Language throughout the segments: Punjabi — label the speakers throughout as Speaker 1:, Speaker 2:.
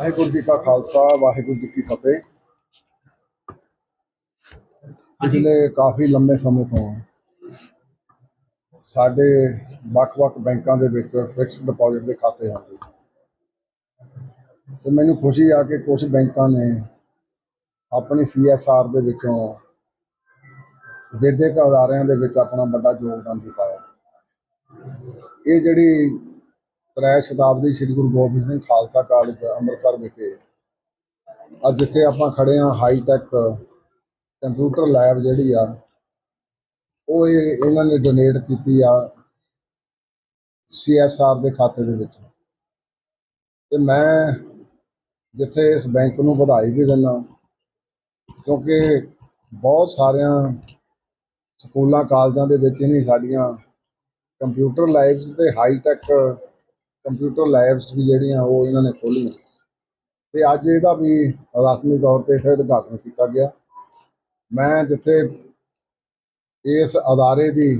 Speaker 1: ਕਾ ਖਾਲਸਾ ਵਾਹਿਗੁਰੂ ਜੀ ਕੀ ਫਤਿਹ। ਪਿਛਲੇ ਕਾਫੀ ਲੰਮੇ ਸਮੇਂ ਤੋਂ ਸਾਡੇ ਵੱਖ-ਵੱਖ ਬੈਂਕਾਂ ਦੇ ਵਿੱਚ ਫਿਕਸਡ ਡਿਪਾਜ਼ਿਟ ਦੇ ਖਾਤੇ ਹਨ ਤੇ ਮੈਨੂੰ ਖੁਸ਼ੀ ਆ ਕਿ ਕੁਝ ਬੈਂਕਾਂ ਨੇ ਆਪਣੀ ਸੀਐਸਆਰ ਦੇ ਵਿੱਚੋਂ ਵਿਦਿਅਕ ਅਦਾਰਿਆਂ ਦੇ ਵਿੱਚ ਆਪਣਾ ਵੱਡਾ ਯੋਗਦਾਨ ਵੀ ਪਾਇਆ। ਇਹ ਜਿਹੜੀ ਤ੍ਰੈ ਸ਼ਤਾਬਦੀ ਸ੍ਰੀ ਗੁਰੂ ਗੋਬਿੰਦ ਸਿੰਘ ਖਾਲਸਾ ਕਾਲਜ, ਅੰਮ੍ਰਿਤਸਰ ਵਿਖੇ। ਅੱਜ ਜਿੱਥੇ ਆਪਾਂ ਖੜੇ ਆ ਹਾਈ ਟੈਕ ਕੰਪਿਊਟਰ ਲੈਬ ਜਿਹੜੀ ਆ, ਉਹ ਇਹ ਇਹਨਾਂ ਨੇ ਡੋਨੇਟ ਕੀਤੀ ਆ ਸੀਐਸਆਰ ਦੇ ਖਾਤੇ ਦੇ ਵਿੱਚ। ਤੇ ਮੈਂ ਜਿੱਥੇ ਇਸ ਬੈਂਕ ਨੂੰ ਵਧਾਈ ਵੀ ਦਿੰਦਾ, ਕਿਉਂਕਿ ਬਹੁਤ ਸਾਰਿਆਂ ਸਕੂਲਾਂ, ਕਾਲਜਾਂ ਦੇ ਵਿੱਚ ਹੀ ਸਾਡੀਆਂ ਕੰਪਿਊਟਰ ਲੈਬਸ ਤੇ ਹਾਈ ਟੈਕ ਕੰਪਿਊਟਰ ਲੈਬਸ ਵੀ ਜਿਹੜੀਆਂ ਉਹ ਇਹਨਾਂ ਨੇ ਖੋਲ੍ਹੀਆਂ ਤੇ ਅੱਜ ਇਹਦਾ ਵੀ ਰਸਮੀ ਤੌਰ ਤੇ ਇੱਥੇ ਉਦਘਾਟਨ ਕੀਤਾ ਗਿਆ। ਮੈਂ ਜਿੱਥੇ ਇਸ ਅਦਾਰੇ ਦੀ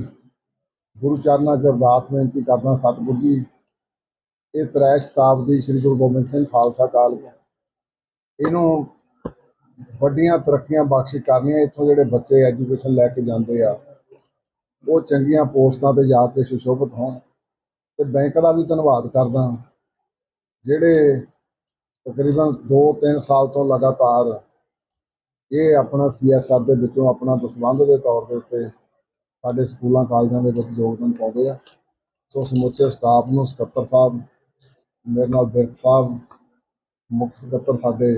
Speaker 1: ਗੁਰੂ ਚਰਨਾਂ 'ਚ ਅਰਦਾਸ ਬੇਨਤੀ ਕਰਦਾ, ਸਤਿਗੁਰੂ ਜੀ, ਇਹ ਤ੍ਰੈ ਸ਼ਤਾਬਦੀ ਸ੍ਰੀ ਗੁਰੂ ਗੋਬਿੰਦ ਸਿੰਘ ਖਾਲਸਾ ਕਾਲਜ ਇਹਨੂੰ ਵੱਡੀਆਂ ਤਰੱਕੀਆਂ ਬਖਸ਼ਿਸ਼ ਕਰਨੀਆਂ, ਇੱਥੋਂ ਜਿਹੜੇ ਬੱਚੇ ਐਜੂਕੇਸ਼ਨ ਲੈ ਕੇ ਜਾਂਦੇ ਆ, ਉਹ ਚੰਗੀਆਂ ਪੋਸਟਾਂ ਤੇ ਜਾ ਕੇ ਸੁਸ਼ੋਭਿਤ ਹੋਣ। ਤੇ ਬੈਂਕ ਦਾ ਵੀ ਧੰਨਵਾਦ ਕਰਦਾ ਜਿਹੜੇ ਤਕਰੀਬਨ 2-3 ਸਾਲ ਤੋਂ ਲਗਾਤਾਰ ਇਹ ਆਪਣਾ ਸੀਐਸਆਰ ਦੇ ਵਿੱਚੋਂ ਆਪਣਾ ਦਸਵੰਧ ਦੇ ਤੌਰ ਦੇ ਉੱਤੇ ਸਾਡੇ ਸਕੂਲਾਂ, ਕਾਲਜਾਂ ਦੇ ਵਿੱਚ ਯੋਗਦਾਨ ਪਾਉਂਦੇ ਆ। ਸੋ ਸਮੁੱਚੇ ਸਟਾਫ ਨੂੰ ਸਕੱਤਰ ਸਾਹਿਬ, ਮੇਰੇ ਨਾਲ ਬਿਰਕ ਸਾਹਿਬ, ਮੁੱਖ ਸਕੱਤਰ ਸਾਡੇ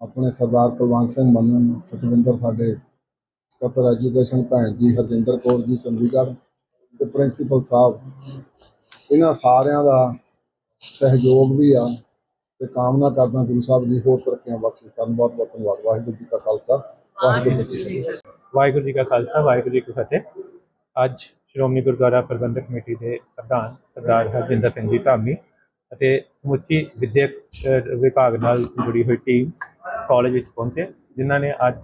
Speaker 1: ਆਪਣੇ ਸਰਦਾਰ ਕੁਲਵੰਤ ਸਿੰਘ ਮੰਨਨ ਸਤਵਿੰਦਰ ਸਾਡੇ ਸਕੱਤਰ ਐਜੂਕੇਸ਼ਨ ਭੈਣ ਜੀ ਹਰਜਿੰਦਰ ਕੌਰ ਜੀ, ਚੰਡੀਗੜ੍ਹ ਤੇ ਪ੍ਰਿੰਸੀਪਲ ਸਾਹਿਬ ਇਹਨਾਂ ਸਾਰਿਆਂ ਦਾ ਸਹਿਯੋਗ ਵੀ ਆ ਤੇ ਕਾਮਨਾ ਕਰਦਾ ਗੁਰੂ ਸਾਹਿਬ ਜੀ ਹੋਰ ਤਰੱਕੀਆਂ ਬਖਸ਼ੇ ਕਰਨ ਬਹੁਤ ਬਹੁਤ ਧੰਨਵਾਦ। ਵਾਹਿਗੁਰੂ ਜੀ ਕਾ ਖਾਲਸਾ। ਵਾਹਿਗੁਰੂ ਜੀ ਕੀ ਫਤਿਹ।
Speaker 2: ਵਾਹਿਗੁਰੂ ਜੀ ਕਾ ਖਾਲਸਾ ਵਾਹਿਗੁਰੂ ਜੀ ਕੀ ਫਤਿਹ। ਅੱਜ ਸ਼੍ਰੋਮਣੀ ਗੁਰਦੁਆਰਾ ਪ੍ਰਬੰਧਕ ਕਮੇਟੀ ਦੇ ਪ੍ਰਧਾਨ ਸਰਦਾਰ ਹਰਜਿੰਦਰ ਸਿੰਘ ਜੀ ਧਾਮੀ ਅਤੇ ਸਮੁੱਚੀ ਵਿਦਿਅਕ ਵਿਭਾਗ ਨਾਲ ਜੁੜੀ ਹੋਈ ਟੀਮ ਕਾਲਜ ਵਿੱਚ ਪਹੁੰਚੇ ਜਿਨ੍ਹਾਂ ਨੇ ਅੱਜ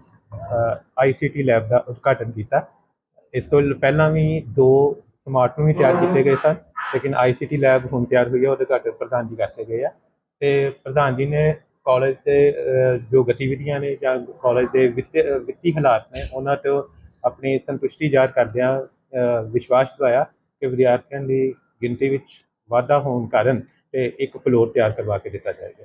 Speaker 2: ਆਈਸੀਟੀ ਲੈਬ ਦਾ ਉਦਘਾਟਨ ਕੀਤਾ। ਇਸ ਤੋਂ ਪਹਿਲਾਂ ਵੀ ਦੋ ਸਮਾਰਟ ਰੂਮ ਵੀ ਤਿਆਰ ਕੀਤੇ ਗਏ ਸਨ। ਲੇਕਿਨ ਆਈਸੀਟੀ ਲੈਬ ਹੁਣ ਤਿਆਰ ਹੋਈ ਹੈ ਉਹਦੇ ਉਦਘਾਟਨ ਪ੍ਰਧਾਨ ਜੀ ਕਰਕੇ ਗਏ ਆ। ਤੇ ਪ੍ਰਧਾਨ ਜੀ ਨੇ ਕਾਲਜ ਦੇ ਜੋ ਗਤੀਵਿਧੀਆਂ ਨੇ ਜਾਂ ਕਾਲਜ ਦੇ ਵਿੱਤੀ ਵਿੱਤੀ ਹਾਲਾਤ ਨੇ, ਉਹਨਾਂ ਤੋਂ ਆਪਣੀ ਸੰਤੁਸ਼ਟੀ ਜ਼ਾਹਰ ਕਰਦਿਆਂ ਵਿਸ਼ਵਾਸ ਦਿਵਾਇਆ ਕਿ ਵਿਦਿਆਰਥੀਆਂ ਦੀ ਗਿਣਤੀ ਵਿੱਚ ਵਾਧਾ ਹੋਣ ਕਾਰਨ ਤੇ ਇੱਕ ਫਲੋਰ ਤਿਆਰ ਕਰਵਾ ਕੇ ਦਿੱਤਾ ਜਾਏਗਾ।